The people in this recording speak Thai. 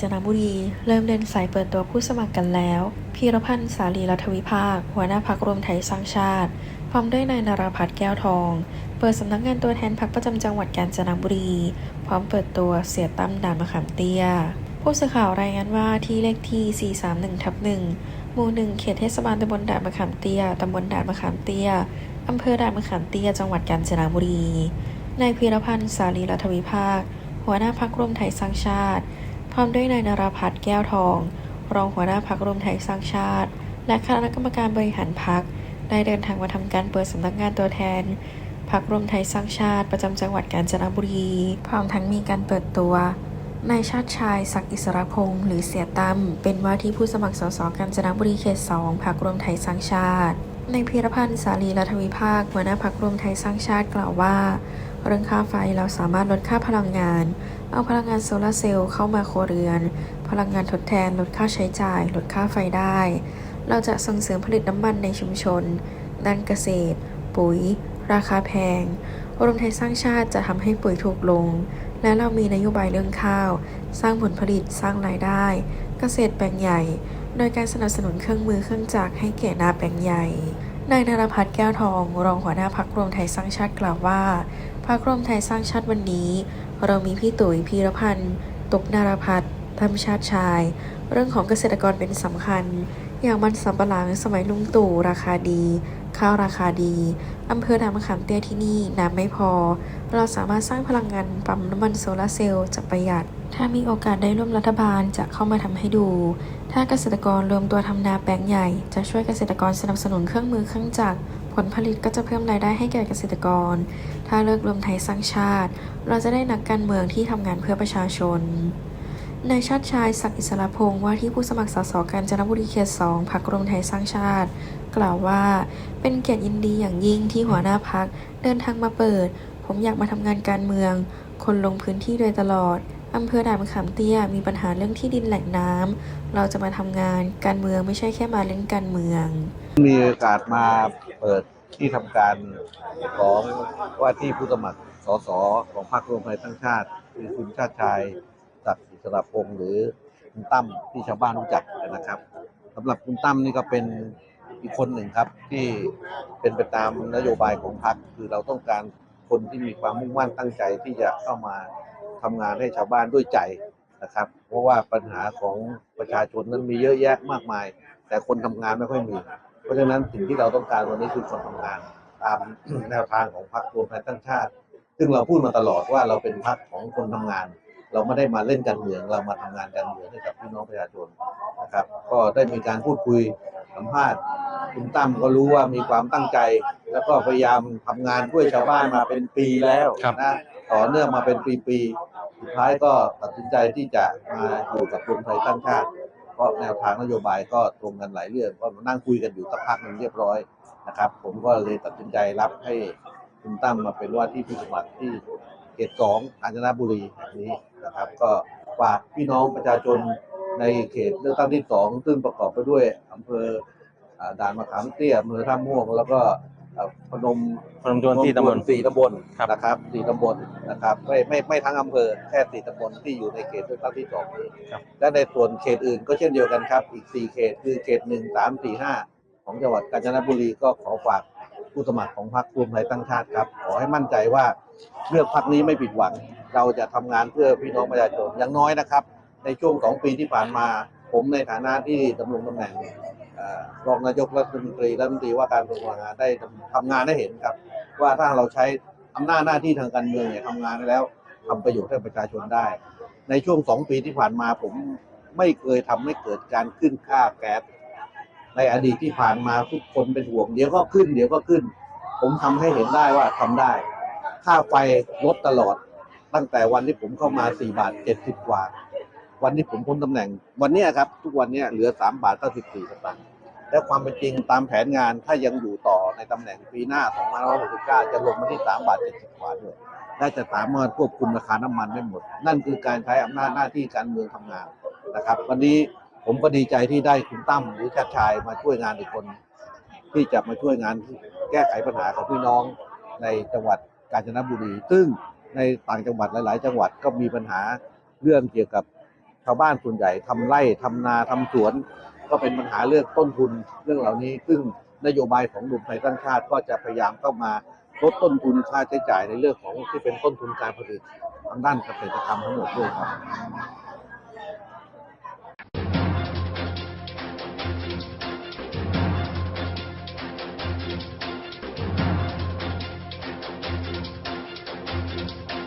จนบุรี เริ่มเดินสายเปิดตัวผู้สมัครกันแล้วพีรพันธ์สาลีรัฐวิภาค หัวหน้าพักรวมไทยสร้างชาติ พร้อมด้วยนายนราพัฒน์แก้วทอง เปิดสำนักงานตัวแทนพักประจำจังหวัดกาญจนบุรี พร้อมเปิดตัวเสียตั้มด่านมะขามเตี้ย ผู้สื่อข่าวรายงานว่าที่เลขที่ 431ทับ1หมู่หนึ่งเขตเทศบาลตำบลด่านมะขามเตี้ยตำบลด่านมะขามเตี้ยอำเภอด่านมะขามเตี้ยจังหวัดกาญจนบุรีนายพีรพันธ์สาลีรัฐวิภาค หัวหน้าพักรวมไทยสร้างชาติ พร้อมด้วยนายนราพัฒน์แก้วทอง รองหัวหน้าพักรวมไทยสร้างชาติ และคณะกรรมการบริหารพักได้เดินทางมาทำการเปิดสำนักงานตัวแทนพักรวมไทยสร้างชาติประจำจังหวัดกาญจนบุรี พร้อมทั้งมีการเปิดตัวนายชาติชายศักดิ์อิสรพงศ์หรือเสียตั้มเป็นว่าที่ผู้สมัครสสกาญจนบุรีเขตสองพักรวมไทยสร้างชาติ ในพีรพันธ์สาลีรัฐวิภาคหัวหน้าพักรวมไทยสร้างชาติกล่าวว่า เรื่องค่าไฟเราสามารถลดค่าพลังงาน เอาพลังงานโซลาร์เซลล์เข้ามาครัวเรือน พลังงานทดแทนลดค่าใช้จ่าย ลดค่าไฟได้ เราจะส่งเสริมผลิตน้ำมันในชุมชน ด้านเกษตร ปุ๋ย ราคาแพง รวมไทยสร้างชาติจะทำให้ปุ๋ยถูกลง และเรามีนโยบายเรื่องข้าว สร้างผลผลิตสร้างรายได้ เกษตรแปลงใหญ่ โดยการสนับสนุนเครื่องมือเครื่องจักรให้แก่นาแปลงใหญ่นายนรพัฒน์แก้วทอง รองหัวหน้าพักรวมไทยสร้างชาติกล่าวว่าพักรวมไทยสร้างชาติวันนี้ เรามีพี่ตุ๋ยพีรพันธ์ตุกนารพัฒน์ธรรมชาติชาย เรื่องของเกษตรกรเป็นสำคัญ อย่างมันสำปะหลังสมัยลุงตู่ราคาดี ข้าวราคาดีอำเภอดามะขามเตี้ยที่นี่น้ำไม่พอ เราสามารถสร้างพลังงานปั๊มน้ำมันโซลาร์เซลล์จะประหยัด ถ้ามีโอกาสได้ร่วมรัฐบาลจะเข้ามาทำให้ดู ถ้าเกษตรกรรวมตัวทำนาแปลงใหญ่ จะช่วยเกษตรกรสนับสนุนเครื่องมือเครื่องจักร ผลผลิตก็จะเพิ่มรายได้ให้แก่เกษตรกร ถ้าเลิกรวมไทยสร้างชาติ เราจะได้นักการเมืองที่ทำงานเพื่อประชาชนนายชาติชายศักดิ์อิสระพงศ์ว่าที่ผู้สมัครสสกาญจนบุรีเขตสองพักรวมไทยสร้างชาติ กล่าวว่า เป็นเกียรติยินดีอย่างยิ่งที่หัวหน้าพักเดินทางมาเปิด ผมอยากมาทำงานการเมือง คนลงพื้นที่โดยตลอดอำเภอด่านมะขามเตี้ยมีปัญหาเรื่องที่ดินแหล่งน้ำเราจะมาทำงานการเมืองไม่ใช่แค่มาเล่นการเมือง มีโอกาสมา เปิดที่ทำการของว่าที่ผู้สมัครสสของพรรครวมไทยสร้งชาติคือคุณชาติชายศักดิ์อิสระพงศ์หรือคุณตั้มที่ชาวบ้านรู้จักนะครับสำหรับคุณตั้มนี่ก็เป็นอีกคนหนึ่งครับที่เป็นไปตามนโยบายของพรรคคือเราต้องการคนที่มีความมุ่งมั่นตั้งใจที่จะเข้ามาทำงานให้ชาวบ้านด้วยใจนะครับ เพราะว่าปัญหาของประชาชนนั้นมีเยอะแยะมากมาย แต่คนทำงานไม่ค่อยมี ราะฉะนั้นสิ่งที่เราต้องการวันนี้คือคนทำงาน ตามแนวทางของพรรครวมไทยสร้างชาติ ซึ่งเราพูดมาตลอดว่าเราเป็นพรรคของคนทำงาน เราไม่ได้มาเล่นการเมือง เรามาทำงานการเมืองให้กับพี่น้องประชาชนนะครับ ก็ได้มีการพูดคุยสัมภาษณ์คุณตั้มก็รู้ว่ามีความตั้งใจ แล้วก็พยายามทำงานช่วยชาวบ้านมาเป็นปีแล้วครับนะต่อเนื่องมาเป็นปีๆสุดท้ายก็ตัดสินใจที่จะมาอยู่กับรวมไทยสร้างชาติเพ ราะแนวทางนโยบายก็ตรงกันหลายเรื่องก็มานั่งคุยกันอยู่สักพักหนึ่งเรียบร้อยนะครับ ผมก็เลยตัดสินใจรับให้คุณตั้มมาเป็นว่าที่ผู้สมัครที่เขตสองกาญจนบุรีแห่งนี้นะครับ ก็ฝากพี่น้องประชาชนในเขตเลือกตั้งที่สองซึ่งประกอบไปด้วยอำเภอด่านมะขามเตี้ยอำเภอท่าม่วง แล้วก็ พนมพนมทวนที่ตำบล สี่ตำบลครับ นะครับสี่ตำบลนะครับไม่ไม่ไม่ทั้งอำเภอแค่สี่ตำบลที่อยู่ในเขตเลือกตั้งที่สองนี้ครับและในส่วนเขตอื่นก็เช่นเดียวกันครับ อีกสี่เขตคือเขตหนึ่งสามสี่ห้าของจังหวัดกาญจนบุรีก็ขอฝากผู้สมัครของพรรครวมไทยตั้งชาติครับ ขอให้มั่นใจว่าเลือกพรรคนี้ไม่ผิดหวัง เราจะทำงานเพื่อพี่น้องประชาชนอย่างน้อยนะครับ ในช่วงสองปีที่ผ่านมา ผมในฐานะที่ดำรงตำแหน่งเอ่อ รองนายกรัฐมนตรีรัฐมนตรีว่าการกระทรวงงงานได้ทำงานได้เห็นครับ ว่าถ้าเราใช้อำนาจหน้าที่ทางการเมืองเนี่ยทำงานได้แล้วทำประโยชน์ให้ประชาชนได้ ในช่วงสองปีที่ผ่านมาผมไม่เคยทำให้เกิดการขึ้นค่าแก๊สในอดีตที่ผ่านมาทุกคนเป็นห่วงเดี๋ยวก็ขึ้นเดี๋ยวก็ขึ้น ผมทำให้เห็นได้ว่าทำได้ ค่าไฟลดตลอด ตั้งแต่วันที่ผมเข้ามา4บาท70กว่า วันที่ผมพ้นตำแหน่ง วันนี้ครับ ทุกวันนี้เหลือ3บาท94สตางค์ และความเป็นจริงตามแผนงานถ้ายังอยู่ต่อในตำแหน่งปีหน้า 2569 จะลงมาที่ 3 บาท 70กว่าด้วยและจะสามารถควบคุมราคาน้ำมันได้หมด นั่นคือการใช้อำนาจหน้าที่การเมืองทำงานนะครับ วันนี้ผมก็ดีใจที่ได้คุณตั้มหรือชาติชายมาช่วยงานอีกคน ที่จะมาช่วยงานแก้ไขปัญหาของพี่น้องในจังหวัดกาญจนบุรี ซึ่งในต่างจังหวัดหลาย ๆ จังหวัดก็มีปัญหาเรื่องเกี่ยวกับชาวบ้านส่วนใหญ่ทำไร่ทำนาทำสวน ก็เป็นปัญหาเรื่องต้นทุนเรื่องเหล่านี้ ซึ่งนโยบายของรวมไทยสร้างชาติก็จะพยายามเข้ามาลดต้นทุนค่าใช้จ่ายในเรื่องของที่เป็นต้นทุนการผลิตทางด้านเกษตรกรรมทั้งหมดด้วยครับ